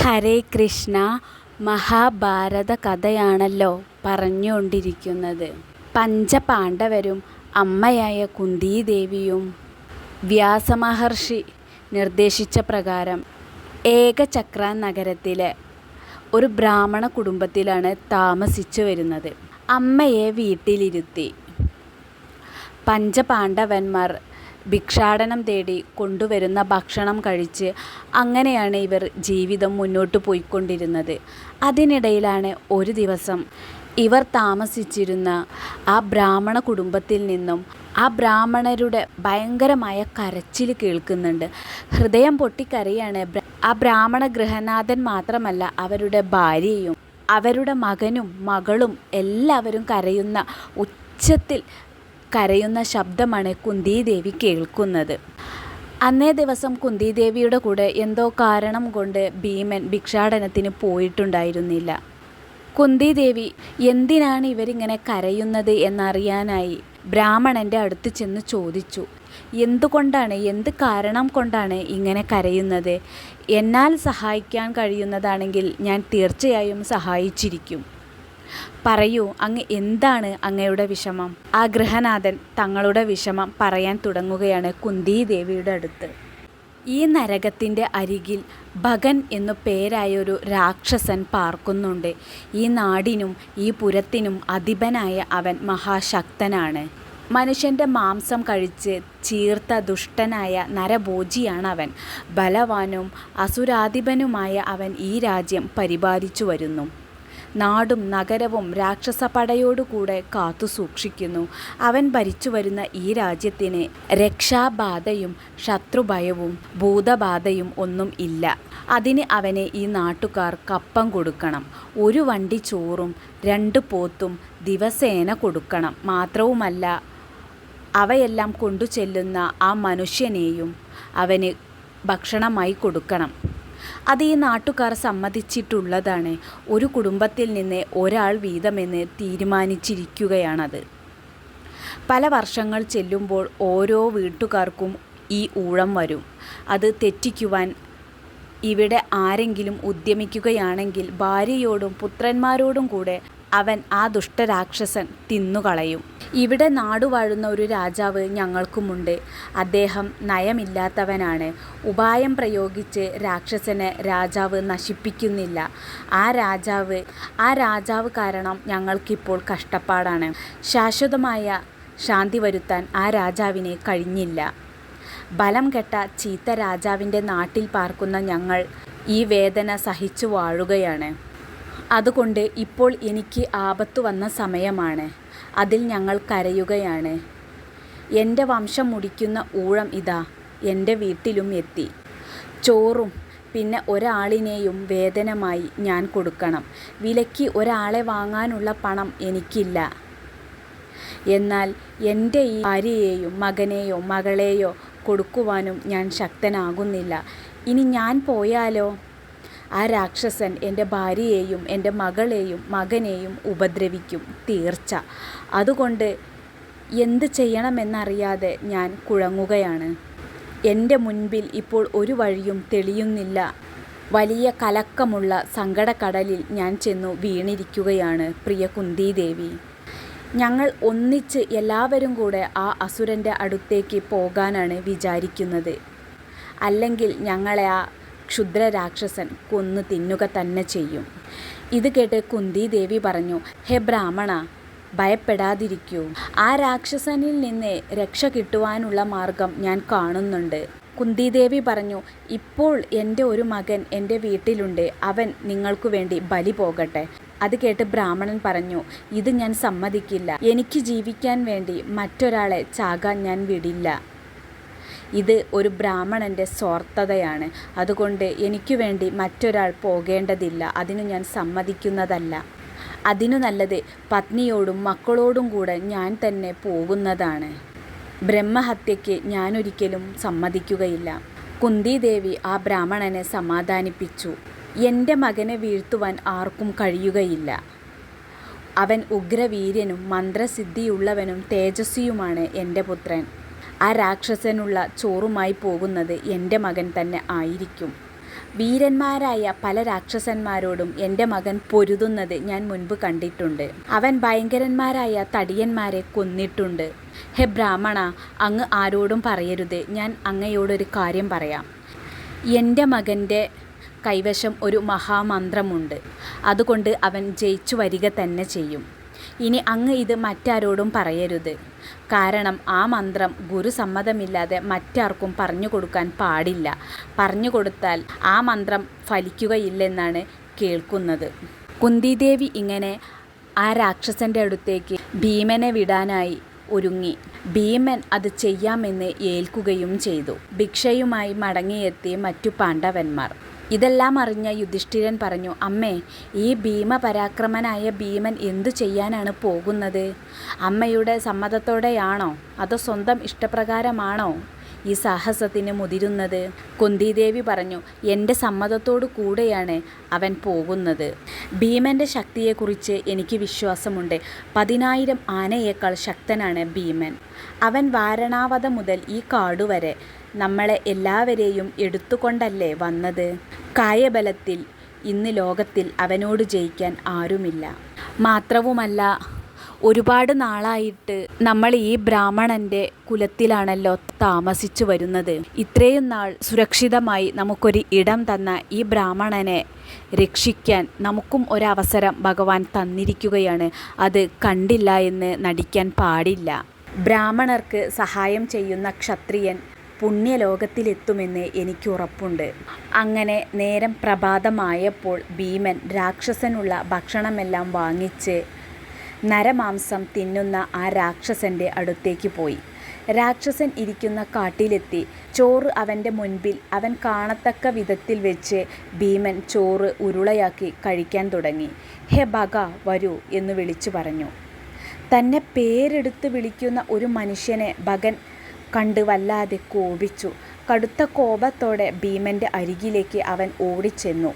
ഹരേ കൃഷ്ണ മഹാഭാരത കഥയാണല്ലോ പറഞ്ഞുകൊണ്ടിരിക്കുന്നത്. പഞ്ചപാണ്ഡവരും അമ്മയായ കുന്തിദേവിയും വ്യാസമഹർഷി നിർദ്ദേശിച്ച പ്രകാരം ഏകചക്ര നഗരത്തിലെ ഒരു ബ്രാഹ്മണ കുടുംബത്തിലാണ് താമസിച്ചു വരുന്നത്. അമ്മയെ വീട്ടിലിരുത്തി. പഞ്ചപാണ്ഡവന്മാർ ഭിക്ഷാടനം തേടി കൊണ്ടുവരുന്ന ഭക്ഷണം കഴിച്ച് അങ്ങനെയാണ് ഇവർ ജീവിതം മുന്നോട്ട് പോയിക്കൊണ്ടിരുന്നത്. അതിനിടയിലാണ് ഒരു ദിവസം ഇവർ താമസിച്ചിരുന്ന ആ ബ്രാഹ്മണ കുടുംബത്തിൽ നിന്നും ആ ബ്രാഹ്മണരുടെ ഭയങ്കരമായ കരച്ചിൽ കേൾക്കുന്നുണ്ട്. ഹൃദയം പൊട്ടിക്കരയാണ് ആ ബ്രാഹ്മണ ഗൃഹനാഥൻ മാത്രമല്ല അവരുടെ ഭാര്യയും അവരുടെ മകനും മകളും എല്ലാവരും കരയുന്ന ഉച്ചത്തിൽ കരയുന്ന ശബ്ദമാണ് കുന്തിദേവി കേൾക്കുന്നത്. അന്നേ ദിവസം കുന്തിദേവിയുടെ കൂടെ എന്തോ കാരണം കൊണ്ട് ഭീമൻ ഭിക്ഷാടനത്തിന് പോയിട്ടുണ്ടായിരുന്നില്ല. കുന്തിദേവി എന്തിനാണ് ഇവരിങ്ങനെ കരയുന്നത് എന്നറിയാനായി ബ്രാഹ്മണന്റെ അടുത്ത് ചെന്ന് ചോദിച്ചു. എന്തുകൊണ്ടാണ് എന്ത് കാരണം കൊണ്ടാണ് ഇങ്ങനെ കരയുന്നത്? എന്നാൽ സഹായിക്കാൻ കഴിയുന്നതാണെങ്കിൽ ഞാൻ തീർച്ചയായും സഹായിച്ചിരിക്കും. പറയൂ അങ്ങ് എന്താണ് അങ്ങയുടെ വിഷമം? ആ ഗൃഹനാഥൻ തങ്ങളുടെ വിഷമം പറയാൻ തുടങ്ങുകയാണ് കുന്തി ദേവിയുടെ അടുത്ത്. ഈ നരകത്തിന്റെ അരികിൽ ഭഗൻ എന്നു പേരായൊരു രാക്ഷസൻ പാർക്കുന്നുണ്ട്. ഈ നാടിനും ഈ പുരത്തിനും അധിപനായ അവൻ മഹാശക്തനാണ്. മനുഷ്യന്റെ മാംസം കഴിച്ച് ചീർത്ത ദുഷ്ടനായ നരഭോജിയാണ് അവൻ. ബലവാനും അസുരാധിപനുമായ അവൻ ഈ രാജ്യം പരിപാലിച്ചു വരുന്നു. നാടും നഗരവും രാക്ഷസപടയോടുകൂടെ കാത്തു സൂക്ഷിക്കുന്നു. അവൻ ഭരിച്ചു വരുന്ന ഈ രാജ്യത്തിന് രക്ഷാബാധയും ശത്രുഭയവും ഭൂതബാധയും ഒന്നും ഇല്ല. അതിന് അവനെ ഈ നാട്ടുകാർ കപ്പം കൊടുക്കണം. ഒരു വണ്ടി ചോറും രണ്ട് പോത്തും ദിവസേന കൊടുക്കണം. മാത്രവുമല്ല അവയെല്ലാം കൊണ്ടു ചെല്ലുന്ന ആ മനുഷ്യനെയും അവന് ഭക്ഷണമായി കൊടുക്കണം. അത് ഈ നാട്ടുകാർ സമ്മതിച്ചിട്ടുള്ളതാണ്. ഒരു കുടുംബത്തിൽ നിന്ന് ഒരാൾ വീതമെന്ന് തീരുമാനിച്ചിരിക്കുകയാണത്. പല വർഷങ്ങൾ ചെല്ലുമ്പോൾ ഓരോ വീട്ടുകാർക്കും ഈ ഊഴം വരും. അത് തെറ്റിക്കുവാൻ ഇവിടെ ആരെങ്കിലും ഉദ്യമിക്കുകയാണെങ്കിൽ ഭാര്യയോടും പുത്രന്മാരോടും കൂടെ അവൻ ആ ദുഷ്ടരാക്ഷസൻ തിന്നുകളയും. ഇവിടെ നാടുവാഴുന്ന ഒരു രാജാവ് ഞങ്ങൾക്കുമുണ്ട്. അദ്ദേഹം നയമില്ലാത്തവനാണ്. ഉപായം പ്രയോഗിച്ച് രാക്ഷസനെ രാജാവ് നശിപ്പിക്കുന്നില്ല. ആ രാജാവ് ആ രാജാവ് കാരണം ഞങ്ങൾക്കിപ്പോൾ കഷ്ടപ്പാടാണ്. ശാശ്വതമായ ശാന്തി വരുത്താൻ ആ രാജാവിനെ കഴിഞ്ഞില്ല. ബലം കെട്ട ചീത്ത രാജാവിന്റെ നാട്ടിൽ പാർക്കുന്ന ഞങ്ങൾ ഈ വേദന സഹിച്ചു വാഴുകയാണ്. അതുകൊണ്ട് ഇപ്പോൾ എനിക്ക് ആപത്ത് വന്ന സമയമാണ്. അതിൽ ഞങ്ങൾ കരയുകയാണ്. എന്റെ വംശം മുടിക്കുന്ന ഊഴം ഇതാ എന്റെ വീട്ടിലും എത്തി. ചോറും പിന്നെ ഒരാളിനെയും വേതനമായി ഞാൻ കൊടുക്കണം. വിലയ്ക്ക് ഒരാളെ വാങ്ങാനുള്ള പണം എനിക്കില്ല. എന്നാൽ എന്റെ ഈ ഭാര്യയെയോ മകനെയോ മകളെയോ കൊടുക്കുവാനും ഞാൻ ശക്തനാകുന്നില്ല. ഇനി ഞാൻ പോയാലോ? ആ രാക്ഷസൻ എന്റെ ഭാര്യയെയും എന്റെ മകളെയും മകനെയും ഉപദ്രവിക്കും തീർച്ച. അതുകൊണ്ട് എന്ത് ചെയ്യണമെന്നറിയാതെ ഞാൻ കുഴങ്ങുകയാണ്. എന്റെ മുൻപിൽ ഇപ്പോൾ ഒരു വഴിയും തെളിയുന്നില്ല. വലിയ കലക്കമുള്ള സങ്കടക്കടലിൽ ഞാൻ ചെന്നു വീണിരിക്കുകയാണ് പ്രിയ കുന്തിദേവി. ഞങ്ങൾ ഒന്നിച്ച് എല്ലാവരും കൂടെ ആ അസുരന്റെ അടുത്തേക്ക് പോകാനാണ് വിചാരിക്കുന്നത്. അല്ലെങ്കിൽ ഞങ്ങളെ ആ ക്ഷുദ്ര രാക്ഷസൻ കൊന്നു തിന്നുക തന്നെ ചെയ്യും. ഇത് കേട്ട് കുന്തി ദേവി പറഞ്ഞു ഹേ ബ്രാഹ്മണ ഭയപ്പെടാതിരിക്കൂ. ആ രാക്ഷസനിൽ നിന്ന് രക്ഷ കിട്ടുവാനുള്ള മാർഗം ഞാൻ കാണുന്നുണ്ട്. കുന്തിദേവി പറഞ്ഞു ഇപ്പോൾ എന്റെ ഒരു മകൻ എന്റെ വീട്ടിലുണ്ട്. അവൻ നിങ്ങൾക്കു വേണ്ടി ബലി പോകട്ടെ. അത് കേട്ട് ബ്രാഹ്മണൻ പറഞ്ഞു ഇത് ഞാൻ സമ്മതിക്കില്ല. എനിക്ക് ജീവിക്കാൻ വേണ്ടി മറ്റൊരാളെ ചാകാൻ ഞാൻ വിടില്ല. ഇത് ഒരു ബ്രാഹ്മണന്റെ സ്വാർത്ഥതയാണ്. അതുകൊണ്ട് എനിക്ക് വേണ്ടി മറ്റൊരാൾ പോകേണ്ടതില്ല. അതിനു ഞാൻ സമ്മതിക്കുന്നതല്ല. അതിനു നല്ലത് പത്നിയോടും മക്കളോടും കൂടെ ഞാൻ തന്നെ പോകുന്നതാണ്. ബ്രഹ്മഹത്യയ്ക്ക് ഞാനൊരിക്കലും സമ്മതിക്കുകയില്ല. കുന്തിദേവി ആ ബ്രാഹ്മണനെ സമാധാനിപ്പിച്ചു. എന്റെ മകനെ വീഴ്ത്തുവാൻ ആർക്കും കഴിയുകയില്ല. അവൻ ഉഗ്രവീര്യനും മന്ത്രസിദ്ധിയുള്ളവനും തേജസ്വിയുമാണ് എന്റെ പുത്രൻ. ആ രാക്ഷസനുള്ള ചോറുമായി പോകുന്നത് എന്റെ മകൻ തന്നെ ആയിരിക്കും. വീരന്മാരായ പല രാക്ഷസന്മാരോടും എന്റെ മകൻ പൊരുതുന്നത് ഞാൻ മുൻപ് കണ്ടിട്ടുണ്ട്. അവൻ ഭയങ്കരന്മാരായ തടിയന്മാരെ കൊന്നിട്ടുണ്ട്. ഹെ ബ്രാഹ്മണ അങ്ങ് ആരോടും പറയരുത്. ഞാൻ അങ്ങയോടൊരു കാര്യം പറയാം. എന്റെ മകന്റെ കൈവശം ഒരു മഹാമന്ത്രമുണ്ട്. അതുകൊണ്ട് അവൻ ജയിച്ചു വരിക തന്നെ ചെയ്യും. ഇനി അങ്ങ് ഇത് മറ്റാരോടും പറയരുത്. കാരണം ആ മന്ത്രം ഗുരു സമ്മതമില്ലാതെ മറ്റാർക്കും പറഞ്ഞു കൊടുക്കാൻ പാടില്ല. പറഞ്ഞു കൊടുത്താൽ ആ മന്ത്രം ഫലിക്കുകയില്ലെന്നാണ് കേൾക്കുന്നത്. കുന്തിദേവി ഇങ്ങനെ ആ രാക്ഷസന്റെ അടുത്തേക്ക് ഭീമനെ വിടാനായി ഒരുങ്ങി. ഭീമൻ അത് ചെയ്യാമെന്ന് ഏൽക്കുകയും ചെയ്തു. ഭിക്ഷയുമായി മടങ്ങിയെത്തി മറ്റു പാണ്ഡവന്മാർ. ഇതെല്ലാം അറിഞ്ഞ യുധിഷ്ഠിരൻ പറഞ്ഞു അമ്മേ ഈ ഭീമപരാക്രമനായ ഭീമൻ എന്തു ചെയ്യാനാണ് പോകുന്നത്? അമ്മയുടെ സമ്മതത്തോടെയാണോ? അതോ സ്വന്തം ഇഷ്ടപ്രകാരമാണോ ഈ സാഹസത്തിന് മുതിരുന്നത്? കുന്തിദേവി പറഞ്ഞു എന്റെ സമ്മതത്തോടു കൂടെയാണ് അവൻ പോകുന്നത്. ഭീമന്റെ ശക്തിയെക്കുറിച്ച് എനിക്ക് വിശ്വാസമുണ്ട്. പതിനായിരം ആനയേക്കാൾ ശക്തനാണ് ഭീമൻ. അവൻ വാരണാവത മുതൽ ഈ കാടുവരെ നമ്മളെ എല്ലാവരെയും എടുത്തുകൊണ്ടല്ലേ വന്നത്? കായബലത്തിൽ ഇന്ന് ലോകത്തിൽ അവനോട് ജയിക്കാൻ ആരുമില്ല. മാത്രവുമല്ല ഒരുപാട് നാളായിട്ട് നമ്മൾ ഈ ബ്രാഹ്മണന്റെ കുലത്തിലാണല്ലോ താമസിച്ചു വരുന്നത്. ഇത്രയും നാൾ സുരക്ഷിതമായി നമുക്കൊരു ഇടം തന്ന ഈ ബ്രാഹ്മണനെ രക്ഷിക്കാൻ നമുക്കും ഒരവസരം ഭഗവാൻ തന്നിരിക്കുകയാണ്. അത് കണ്ടില്ല എന്ന് നടിക്കാൻ പാടില്ല. ബ്രാഹ്മണർക്ക് സഹായം ചെയ്യുന്ന ക്ഷത്രിയൻ പുണ്യലോകത്തിലെത്തുമെന്ന് എനിക്ക് ഉറപ്പുണ്ട് അങ്ങനെ നേരം പ്രഭാതമായപ്പോൾ ഭീമൻ രാക്ഷസനുള്ള ഭക്ഷണമെല്ലാം വാങ്ങിച്ച് നരമാംസം തിന്നുന്ന ആ രാക്ഷസന്റെ അടുത്തേക്ക് പോയി. രാക്ഷസൻ ഇരിക്കുന്ന കാട്ടിലെത്തി. ചോറ് അവന്റെ മുൻപിൽ അവൻ കാണത്തക്ക വിധത്തിൽ വെച്ച് ഭീമൻ ചോറ് ഉരുളയാക്കി കഴിക്കാൻ തുടങ്ങി. ഹെ ബഗ വരൂ എന്ന് വിളിച്ചു പറഞ്ഞു. തന്നെ പേരെടുത്ത് വിളിക്കുന്ന ഒരു മനുഷ്യനെ ഭഗൻ കണ്ട് വല്ലാതെ കോപിച്ചു. കടുത്ത കോപത്തോടെ ഭീമന്റെ അരികിലേക്ക് അവൻ ഓടിച്ചെന്നു.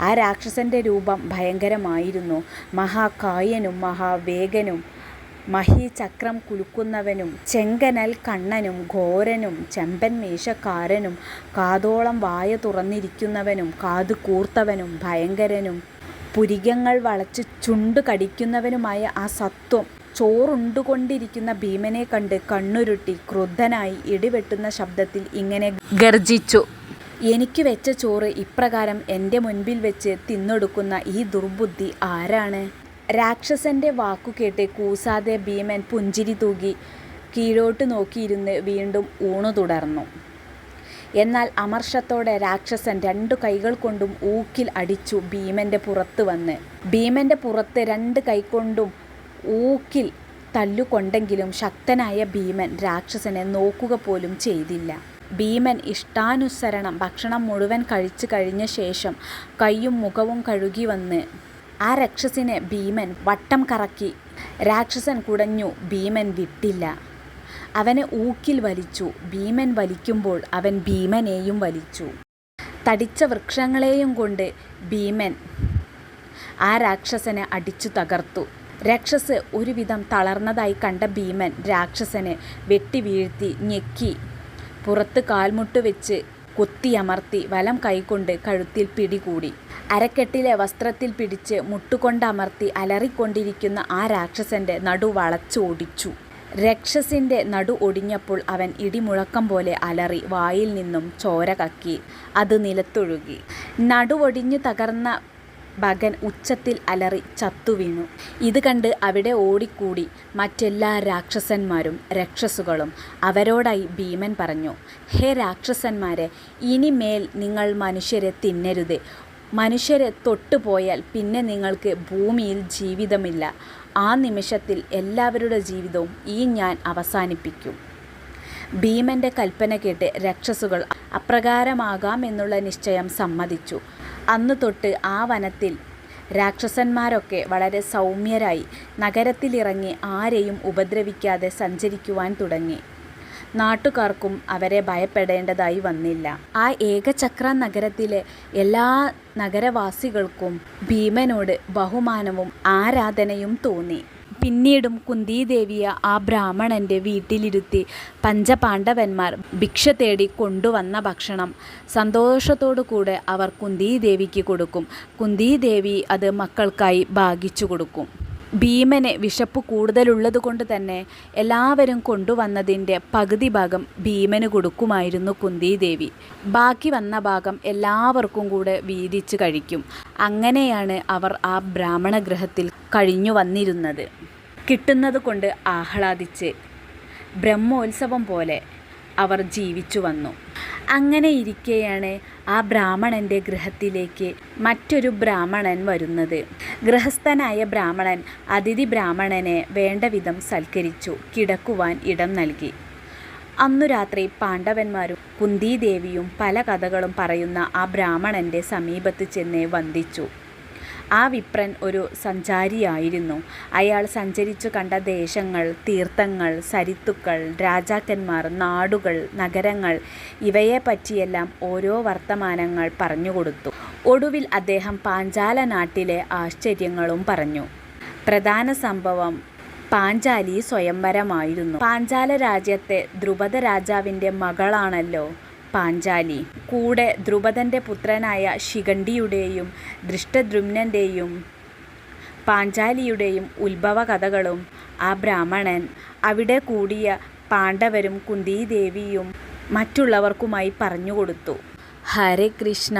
ആ രാക്ഷസന്റെ രൂപം ഭയങ്കരമായിരുന്നു. മഹാകായനും മഹാവേഗനും മഹീചക്രം കുലുക്കുന്നവനും ചെങ്കനൽ കണ്ണനും ഘോരനും ചെമ്പൻ മേശക്കാരനും കാതോളം വായ തുറന്നിരിക്കുന്നവനും കാതു കൂർത്തവനും ഭയങ്കരനും പുരികങ്ങൾ വളച്ച് ചുണ്ടു കടിക്കുന്നവനുമായ ആ സത്വം ചോറുണ്ടുകൊണ്ടിരിക്കുന്ന ഭീമനെ കണ്ട് കണ്ണുരുട്ടി ക്രുദ്ധനായി ഇടിവെട്ടുന്ന ശബ്ദത്തിൽ ഇങ്ങനെ ഗർജിച്ചു. എനിക്ക് വെച്ച ചോറ് ഇപ്രകാരം എന്റെ മുൻപിൽ വെച്ച് തിന്നൊടുക്കുന്ന ഈ ദുർബുദ്ധി ആരാണ്? രാക്ഷസന്റെ വാക്കുകേട്ട് കൂസാതെ ഭീമൻ പുഞ്ചിരി തൂകി കീഴോട്ട് നോക്കിയിരുന്ന് വീണ്ടും ഊണു തുടർന്നു. എന്നാൽ അമർഷത്തോടെ രാക്ഷസൻ രണ്ടു കൈകൾ കൊണ്ടും ഊക്കിൽ അടിച്ചു ഭീമന്റെ പുറത്ത് വന്ന്. ഭീമന്റെ പുറത്ത് രണ്ട് കൈകൊണ്ടും ഊക്കിൽ തല്ലുകൊണ്ടെങ്കിലും ശക്തനായ ഭീമൻ രാക്ഷസനെ നോക്കുക പോലും ചെയ്തില്ല. ഭീമൻ ഇഷ്ടാനുസരണം ഭക്ഷണം മുഴുവൻ കഴിച്ചു കഴിഞ്ഞ ശേഷം കൈയും മുഖവും കഴുകി വന്ന് ആ രാക്ഷസിനെ ഭീമൻ വട്ടം കറക്കി രാക്ഷസൻ കുടഞ്ഞു ഭീമൻ വിട്ടില്ല. അവനെ ഊക്കിൽ വലിച്ചു. ഭീമൻ വലിക്കുമ്പോൾ അവൻ ഭീമനെയും വലിച്ചു. തടിച്ച വൃക്ഷങ്ങളെയും കൊണ്ട് ഭീമൻ ആ രാക്ഷസനെ അടിച്ചു തകർത്തു. രാക്ഷസ് ഒരുവിധം തളർന്നതായി കണ്ട ഭീമൻ രാക്ഷസനെ വെട്ടി വീഴ്ത്തി ഞെക്കി. പുറത്ത് കാൽമുട്ട് വെച്ച് കൊത്തിയമർത്തി വലം കൈകൊണ്ട് കഴുത്തിൽ പിടികൂടി. അരക്കെട്ടിലെ വസ്ത്രത്തിൽ പിടിച്ച് മുട്ടുകൊണ്ടമർത്തി അലറിക്കൊണ്ടിരിക്കുന്ന ആ രാക്ഷസന്റെ നടു വളച്ചോടിച്ചു രക്ഷസിന്റെ നടു ഒടിഞ്ഞപ്പോൾ അവൻ ഇടിമുഴക്കം പോലെ അലറി വായിൽ നിന്നും ചോര കക്കി. അത് നിലത്തൊഴുകി. നടുവൊടിഞ്ഞു തകർന്ന ഭഗൻ ഉച്ചത്തിൽ അലറി ചത്തുവീണു. ഇത് കണ്ട് അവിടെ ഓടിക്കൂടി മറ്റെല്ലാ രാക്ഷസന്മാരും രക്ഷസുകളും അവരോടായി ഭീമൻ പറഞ്ഞു ഹേ രാക്ഷസന്മാരെ ഇനിമേൽ നിങ്ങൾ മനുഷ്യരെ തിന്നരുത്. മനുഷ്യരെ തൊട്ടുപോയാൽ പിന്നെ നിങ്ങൾക്ക് ഭൂമിയിൽ ജീവിതമില്ല. ആ നിമിഷത്തിൽ എല്ലാവരുടെ ജീവിതവും ഈ ഞാൻ അവസാനിപ്പിക്കും. ഭീമന്റെ കൽപ്പന കേട്ട് രക്ഷസുകൾ അപ്രകാരമാകാമെന്നുള്ള നിശ്ചയം സമ്മതിച്ചു. അന്നു തൊട്ട് ആ വനത്തിൽ രാക്ഷസന്മാരൊക്കെ വളരെ സൗമ്യരായി നഗരത്തിലിറങ്ങി ആരെയും ഉപദ്രവിക്കാതെ സഞ്ചരിക്കുവാൻ തുടങ്ങി. നാട്ടുകാർക്കും അവരെ ഭയപ്പെടേണ്ടതായി വന്നില്ല. ആ ഏകചക്ര നഗരത്തിലെ എല്ലാ നഗരവാസികൾക്കും ഭീമനോട് ബഹുമാനവും ആരാധനയും തോന്നി. പിന്നീടും കുന്തിദേവിയെ ആ ബ്രാഹ്മണന്റെ വീട്ടിലിരുത്തി പഞ്ചപാണ്ഡവന്മാർ ഭിക്ഷ തേടി കൊണ്ടുവന്ന ഭക്ഷണം. സന്തോഷത്തോടു കൂടെ അവർ കുന്തിദേവിക്ക് കൊടുക്കും. കുന്തിദേവി അത് മക്കൾക്കായി ഭാഗിച്ചു കൊടുക്കും. ഭീമന് വിശപ്പ് കൂടുതലുള്ളതുകൊണ്ട് തന്നെ എല്ലാവരും കൊണ്ടുവന്നതിന്റെ പകുതി ഭാഗം ഭീമന് കൊടുക്കുമായിരുന്നു കുന്തിദേവി. ബാക്കി വന്ന ഭാഗം എല്ലാവർക്കും കൂടെ വീതിച്ച് കഴിക്കും. അങ്ങനെയാണ് അവർ ആ ബ്രാഹ്മണ ഗ്രഹത്തിൽ കഴിഞ്ഞു വന്നിരുന്നത്. കിട്ടുന്നത് കൊണ്ട് ആഹ്ലാദിച്ച് ബ്രഹ്മോത്സവം പോലെ അവർ ജീവിച്ചു വന്നു. അങ്ങനെ ഇരിക്കെയാണ് ആ ബ്രാഹ്മണന്റെ ഗൃഹത്തിലേക്ക് മറ്റൊരു ബ്രാഹ്മണൻ വരുന്നത്. ഗൃഹസ്ഥനായ ബ്രാഹ്മണൻ അതിഥി ബ്രാഹ്മണനെ വേണ്ട വിധം സൽക്കരിച്ചു കിടക്കുവാൻ ഇടം നൽകി. അന്നു രാത്രി പാണ്ഡവന്മാരും കുന്തിദേവിയും പല കഥകളും പറയുന്ന ആ ബ്രാഹ്മണന്റെ സമീപത്ത് ചെന്ന് വന്ദിച്ചു. ആ വിപ്രൻ ഒരു സഞ്ചാരിയായിരുന്നു. അയാൾ സഞ്ചരിച്ചു കണ്ട ദേശങ്ങൾ തീർത്ഥങ്ങൾ സരിത്തുക്കൾ രാജാക്കന്മാർ നാടുകൾ നഗരങ്ങൾ ഇവയെപ്പറ്റിയെല്ലാം ഓരോ വർത്തമാനങ്ങൾ പറഞ്ഞുകൊടുത്തു ഒടുവിൽ അദ്ദേഹം പാഞ്ചാല നാട്ടിലെ ആശ്ചര്യങ്ങളും പറഞ്ഞു. പ്രധാന സംഭവം പാഞ്ചാലി സ്വയംവരമായിരുന്നു. പാഞ്ചാല രാജ്യത്തെ ദ്രുപദ രാജാവിന്റെ മകളാണല്ലോ പാഞ്ചാലി. കൂടെ ദ്രുപദന്റെ പുത്രനായ ശിഖണ്ഡിയുടെയും ദൃഷ്ടദ്രുമ്നന്റെയും പാഞ്ചാലിയുടെയും ഉത്ഭവ കഥകളും ആ ബ്രാഹ്മണൻ അവിടെ കൂടിയ പാണ്ഡവരും കുന്തിദേവിയും മറ്റുള്ളവർക്കുമായി പറഞ്ഞുകൊടുത്തു ഹരേ കൃഷ്ണ.